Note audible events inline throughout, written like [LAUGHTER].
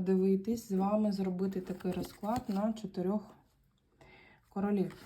Дивитись з вами зробити такий розклад на чотирьох королів.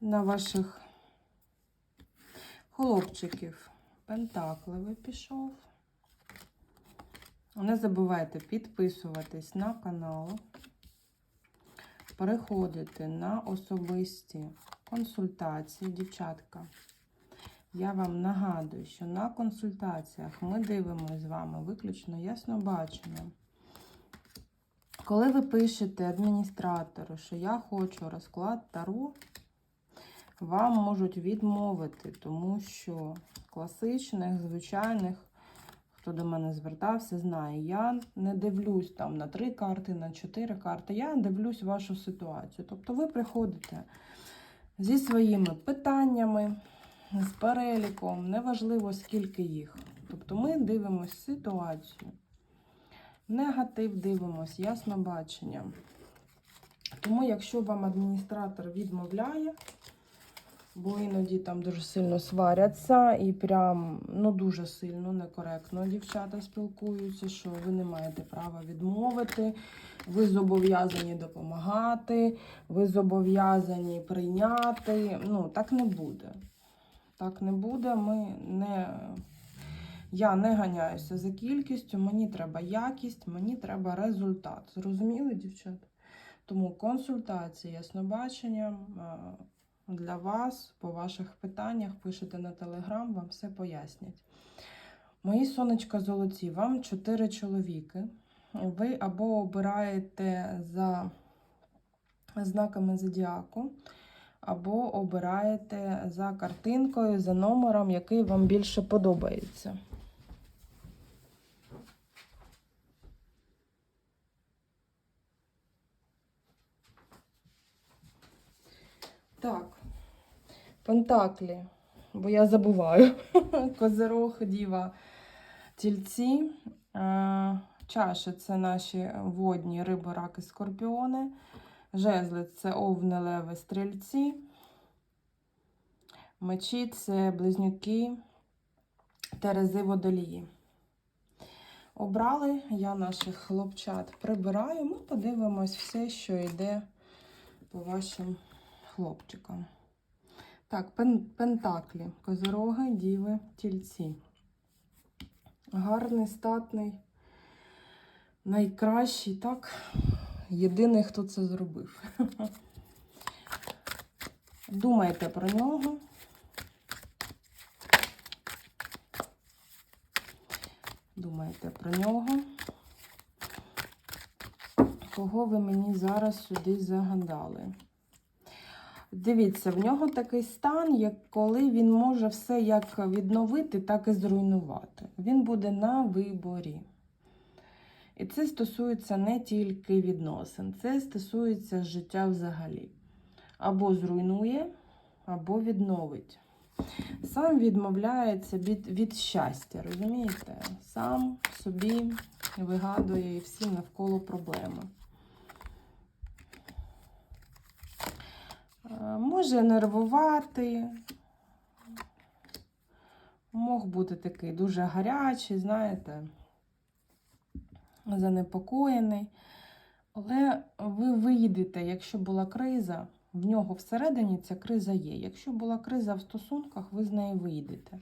На ваших хлопчиків пентакливий пішов. Не забувайте підписуватись на канал, переходити на особисті консультації, дівчатка. Я вам нагадую, що на консультаціях ми дивимося з вами виключно яснобачення. Коли ви пишете адміністратору, що я хочу розклад Таро, вам можуть відмовити, тому що класичних, звичайних, хто до мене звертався, знає, я не дивлюсь там на три карти, на чотири карти, я дивлюсь вашу ситуацію. Тобто ви приходите зі своїми питаннями, з переліком, неважливо скільки їх. Тобто ми дивимося ситуацію. Негатив дивимось, ясно бачення. Тому, якщо вам адміністратор відмовляє, бо іноді там дуже сильно сваряться і прям ну дуже сильно некоректно дівчата спілкуються, що ви не маєте права відмовити, ви зобов'язані допомагати, ви зобов'язані прийняти. Ну, так не буде. Так не буде. Ми не... Я не ганяюся за кількістю, мені треба якість, мені треба результат. Зрозуміли, дівчата? Тому консультація, яснобачення для вас по ваших питаннях пишете на телеграм, вам все пояснять. Мої сонечка золоті, вам чотири чоловіки. Ви або обираєте за знаками зодіаку, або обираєте за картинкою, за номером, який вам більше подобається. Так, Пентаклі, бо я забуваю. [LAUGHS] Козирог, Діва, тільці. Е, Чаші це наші водні риби, раки, скорпіони. Жезли це овни, леви, стрільці. Мечі це близнюки, терези водолії. Обрали я наших хлопчат прибираю. Ми подивимось все, що йде по вашим хлопчикам. Так, пен, пентаклі, козороги, діви, тільці. Гарний, статний, найкращий, так? Єдиний, хто це зробив. Думайте про нього. Думайте про нього. Кого ви мені зараз сюди загадали? Дивіться, в нього такий стан, як коли він може все як відновити, так і зруйнувати. Він буде на виборі. І це стосується не тільки відносин, це стосується життя взагалі. Або зруйнує, або відновить. Сам відмовляється від, від щастя, розумієте? Сам собі вигадує і всі навколо проблеми. Може нервувати, мог бути такий дуже гарячий, знаєте, занепокоєний. Але ви вийдете, якщо була криза, в нього всередині ця криза є. Якщо була криза в стосунках, ви з неї вийдете.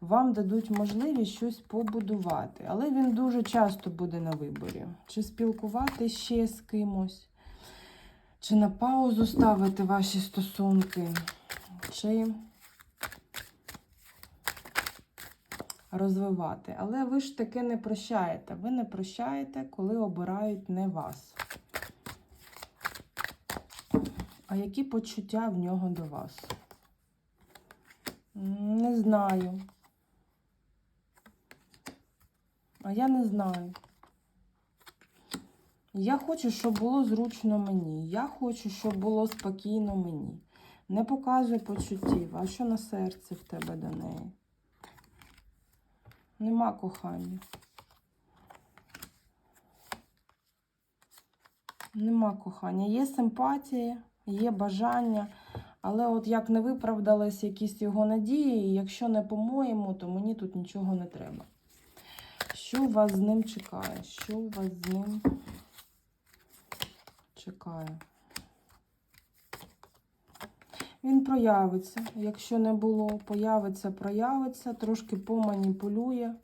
Вам дадуть можливість щось побудувати. Але він дуже часто буде на виборі. Чи спілкувати ще з кимось, чи на паузу ставити ваші стосунки, чи розвивати. Але ви ж таки не прощаєте. Ви не прощаєте, коли обирають не вас. А які почуття в нього до вас? Не знаю. А я не знаю. Я хочу, щоб було зручно мені. Я хочу, щоб було спокійно мені. Не показуй почуттів. А що на серці в тебе до неї? Нема кохання. Нема кохання. Є симпатія, є бажання, Але от як не виправдались якісь його надії, якщо не по-моєму, то мені тут нічого не треба. Що вас з ним чекає? Що вас з ним чекає? Він проявиться. Якщо не було, появиться, проявиться, трошки поманіпулює.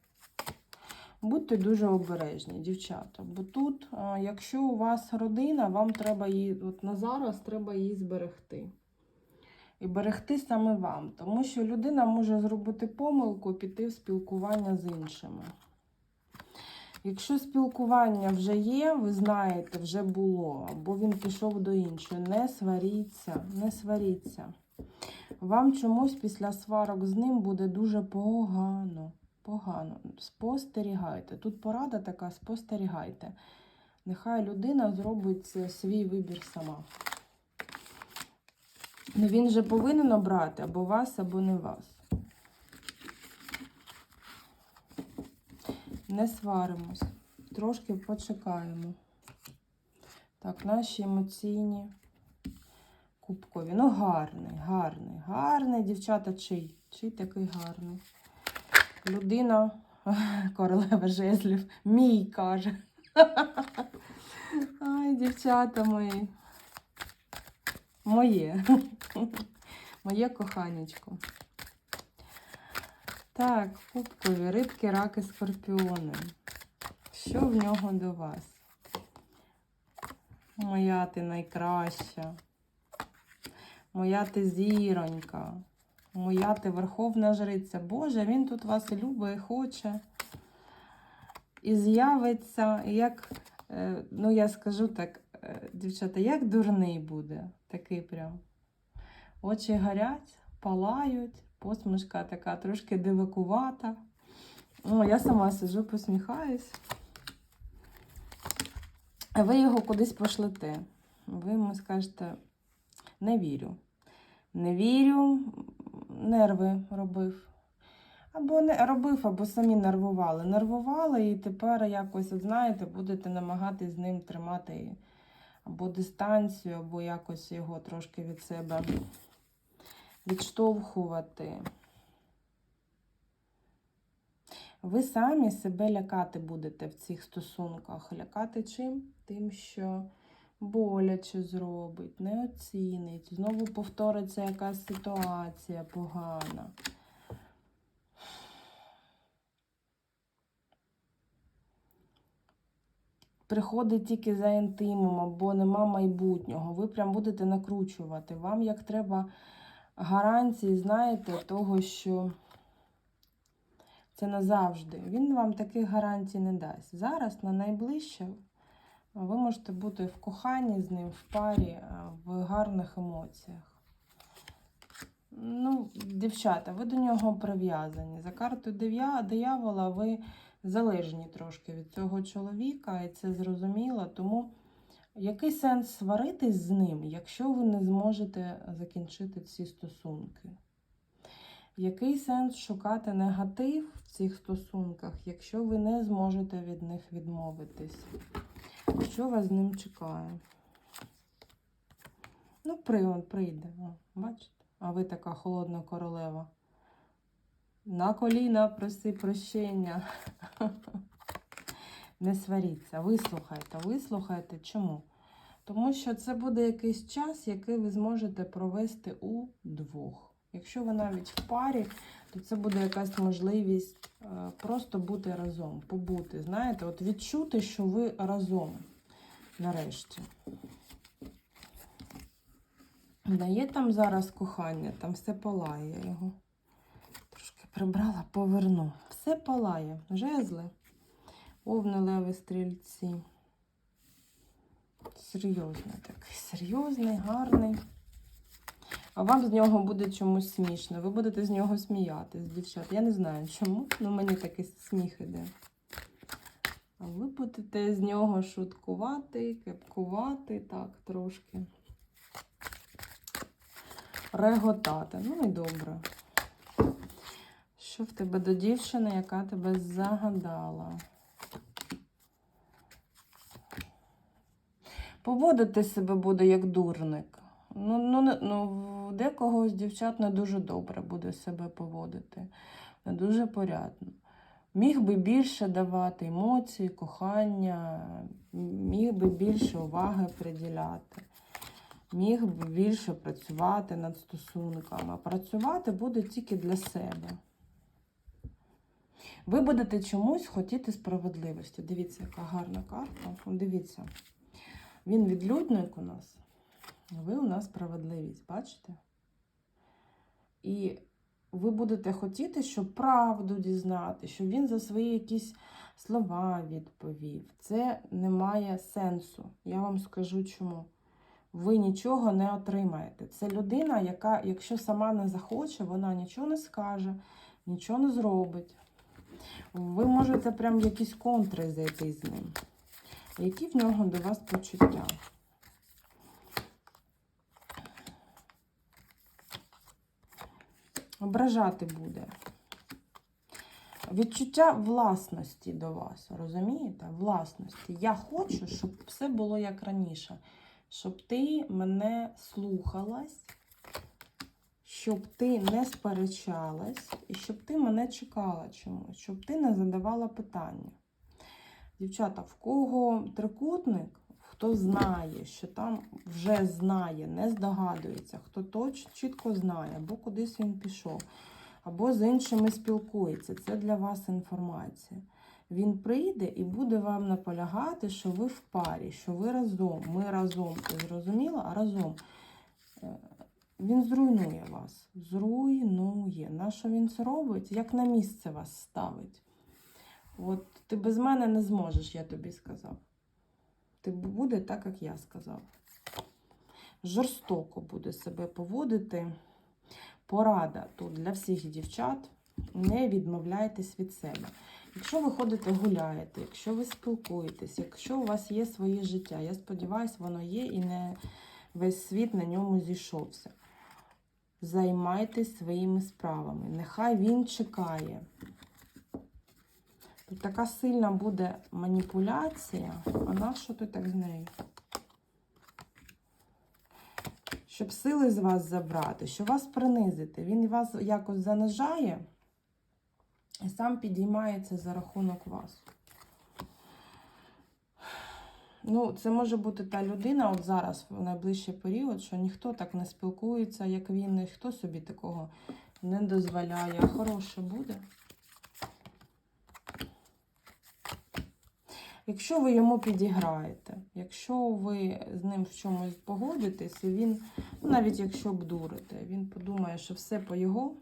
Будьте дуже обережні, дівчата. Бо тут, якщо у вас родина, вам треба її, от на зараз треба її зберегти. І берегти саме вам. Тому що людина може зробити помилку, піти в спілкування з іншими. Якщо спілкування вже є, ви знаєте, вже було, або він пішов до іншої, не сваріться, не сваріться. Вам чомусь після сварок з ним буде дуже погано. Погано. Спостерігайте. Тут порада така, спостерігайте. Нехай людина зробить свій вибір сама. Ну він же повинен обрати або вас, або не вас. Не сваримось. Трошки почекаємо. Так, наші емоційні кубкові. Ну, гарний, гарний, гарний, дівчата, чий? Чий такий гарний? Людина, [LAUGHS] королева жезлів, мій каже. [LAUGHS] Ай, дівчата мої. Моє. [LAUGHS] Моє коханечко. Так, кубкові, рибки, раки, скорпіони. Що в нього до вас? Моя ти найкраща. Моя ти зіронька. Моя ти верховна жриця. Боже, він тут вас любить, хоче. І з'явиться, як, е, ну я скажу так, е, дівчата, як дурний буде. Такий прям. Очі горять, палають, посмішка така трошки дивакувата. О, я сама сижу, посміхаюсь. А ви його кудись пошлете. Ви йому скажете, не вірю. Не вірю, нерви робив. Або не робив, або самі нервували. Нервували, і тепер якось, от знаєте, будете намагатись з ним тримати або дистанцію, або якось його трошки від себе відштовхувати. Ви самі себе лякати будете в цих стосунках. Лякати чим? Тим, що боляче зробить, не оцінить, знову повториться якась ситуація погана. Приходить тільки за інтимом або нема майбутнього. Ви прям будете накручувати. Вам як треба гарантії, знаєте, того, що це назавжди. Він вам таких гарантій не дасть. Зараз на найближче ви можете бути в коханні з ним, в парі, в гарних емоціях. Ну, дівчата, ви до нього прив'язані. За картою диявола ви залежні трошки від цього чоловіка, і це зрозуміло. Тому який сенс сваритись з ним, якщо ви не зможете закінчити ці стосунки? Який сенс шукати негатив в цих стосунках, якщо ви не зможете від них відмовитись? Що вас з ним чекає? Ну, привод прийде, бачите? А ви така холодна королева. На коліна проси прощення. [LAUGHS] Не сваріться, вислухайте, вислухайте. Чому? Тому що це буде якийсь час, який ви зможете провести у двох. Якщо ви навіть в парі, то це буде якась можливість е, просто бути разом, побути. Знаєте, от відчути, що ви разом нарешті. Дає там зараз кохання, там все палає його. Трошки прибрала, поверну. Все палає. Жезли. Овни, леви, стрільці. Серйозний такий, серйозний, гарний. А вам з нього буде чомусь смішно. Ви будете з нього сміятись, дівчат. Я не знаю чому, але мені такий сміх іде. А ви будете з нього шуткувати, кепкувати, так, трошки. Реготати. Ну і добре. Що в тебе до дівчини, яка тебе загадала? Поводити себе буде як дурник. Ну, ну, ну, декого з дівчат не дуже добре буде себе поводити, не дуже порядно. Міг би більше давати емоцій, кохання, міг би більше уваги приділяти, міг би більше працювати над стосунками. А працювати буде тільки для себе. Ви будете чомусь хотіти справедливості. Дивіться, яка гарна карта. Дивіться. Він відлюдник у нас. Ви у нас справедливість, бачите? І ви будете хотіти, щоб правду дізнати, щоб він за свої якісь слова відповів. Це не має сенсу. Я вам скажу чому. Ви нічого не отримаєте. Це людина, яка, якщо сама не захоче, вона нічого не скаже, нічого не зробить. Ви можете прям якісь контри зайти з ним. Які в нього до вас почуття? Ображати буде. Відчуття власності до вас, розумієте? Власності. Я хочу, щоб все було як раніше. Щоб ти мене слухалась, щоб ти не сперечалась, і щоб ти мене чекала чомусь, щоб ти не задавала питання. Дівчата, в кого трикутник, хто знає, що там вже знає, не здогадується, хто точно чітко знає, або кудись він пішов, або з іншими спілкується. Це для вас інформація. Він прийде і буде вам наполягати, що ви в парі, що ви разом, ми разом. Ти зрозуміла? А разом. Е, Він зруйнує вас. Зруйнує. На що він це робить? Як на місце вас ставить. От ти без мене не зможеш, я тобі сказав. Ти буде так, як я сказав. Жорстоко буде себе поводити. Порада тут для всіх дівчат. Не відмовляйтесь від себе. Якщо ви ходите гуляєте, якщо ви спілкуєтесь, якщо у вас є своє життя, я сподіваюся, воно є і не весь світ на ньому зійшовся. Займайтесь своїми справами. Нехай він чекає. Така сильна буде маніпуляція. А на що ти так з нею? Щоб сили з вас забрати, щоб вас принизити. Він вас якось занижає і сам підіймається за рахунок вас. Ну, це може бути та людина, от зараз, в найближчий період, що ніхто так не спілкується, як він, ніхто собі такого не дозволяє. Хороше буде. Якщо ви йому підіграєте, якщо ви з ним в чомусь погодитесь, і він, ну навіть якщо обдурите, він подумає, що все по його,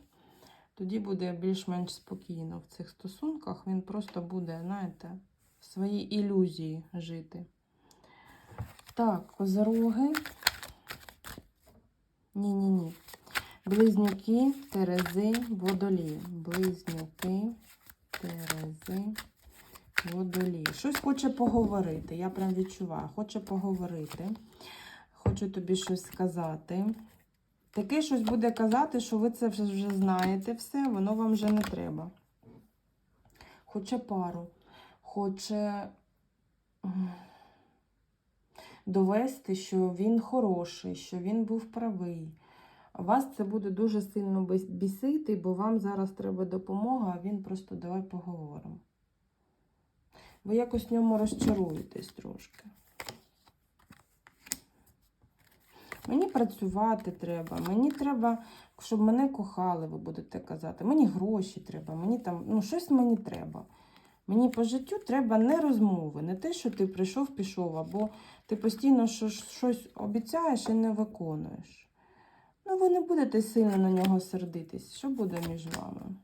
тоді буде більш-менш спокійно в цих стосунках. Він просто буде, знаєте, в своїй ілюзії жити. Так, козороги. Ні-ні-ні. Близнюки, Терези, водолії. Близнюки, Терези, водолії. Щось хоче поговорити. Я прям відчуваю, хоче поговорити. Хочу тобі щось сказати. Таке щось буде казати, що ви це вже знаєте все, воно вам вже не треба. Хоче пару, хоче довести, що він хороший, що він був правий. Вас це буде дуже сильно бісити, бо вам зараз треба допомога, а він просто давай поговоримо. Ви якось в ньому розчаруєтесь трошки. Мені працювати треба, мені треба, щоб мене кохали, ви будете казати. Мені гроші треба, мені там, ну, щось мені треба. Мені по життю треба не розмови, не те, що ти прийшов, пішов, або ти постійно щось обіцяєш і не виконуєш. Ну, ви не будете сильно на нього сердитись. Що буде між вами?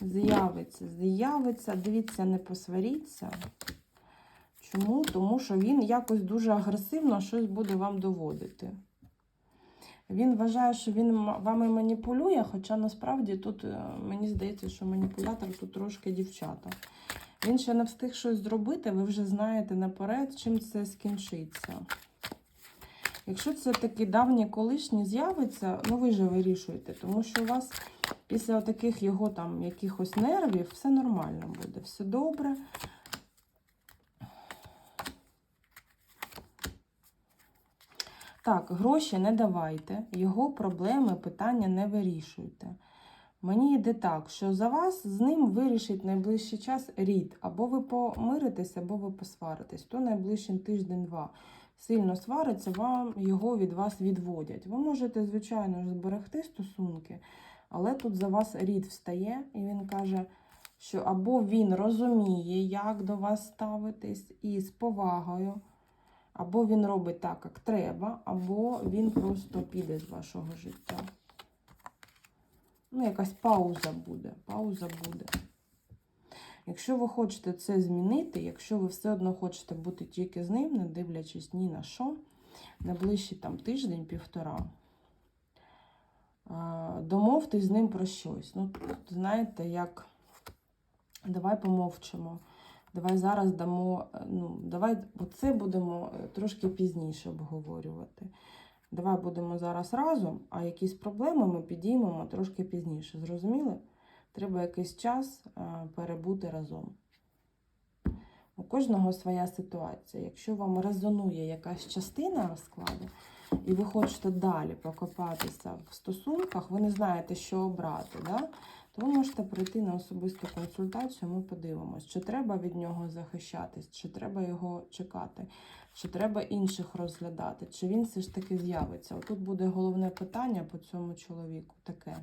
З'явиться, з'явиться, дивіться, не посваріться. Чому? Тому що він якось дуже агресивно щось буде вам доводити. Він вважає, що він вами маніпулює, хоча насправді тут е, мені здається, що маніпулятор тут трошки дівчата. Він ще не встиг щось зробити, ви вже знаєте наперед, чим це скінчиться. Якщо це такі давні колишні з'явиться, ну ви же вирішуєте, тому що у вас після таких його там якихось нервів все нормально буде, все добре. Так, гроші не давайте, його проблеми, питання не вирішуйте. Мені йде так, що за вас з ним вирішить найближчий час рід. Або ви помиритесь, або ви посваритесь. То найближчий тиждень-два сильно свариться, вам його від вас відводять. Ви можете, звичайно зберегти стосунки, але тут за вас рід встає, і він каже, що або він розуміє, як до вас ставитись, і з повагою, або він робить так, як треба, або він просто піде з вашого життя. Ну, якась пауза буде. Пауза буде. Якщо ви хочете це змінити, якщо ви все одно хочете бути тільки з ним, не дивлячись ні на що, найближчий там тиждень-півтора, домовтесь з ним про щось. Ну, знаєте, як давай помовчимо. Давай зараз дамо, е, ну, давай оце будемо е, трошки пізніше обговорювати. Давай будемо зараз разом, а якісь проблеми ми підіймемо трошки пізніше. Зрозуміли? Треба якийсь час е, перебути разом. У кожного своя ситуація. Якщо вам резонує якась частина розкладу, і ви хочете далі покопатися в стосунках, ви не знаєте, що обрати, да? то ви можете прийти на особисту консультацію, ми подивимось, чи треба від нього захищатись, чи треба його чекати, чи треба інших розглядати, чи він все ж таки з'явиться. Отут буде головне питання по цьому чоловіку таке.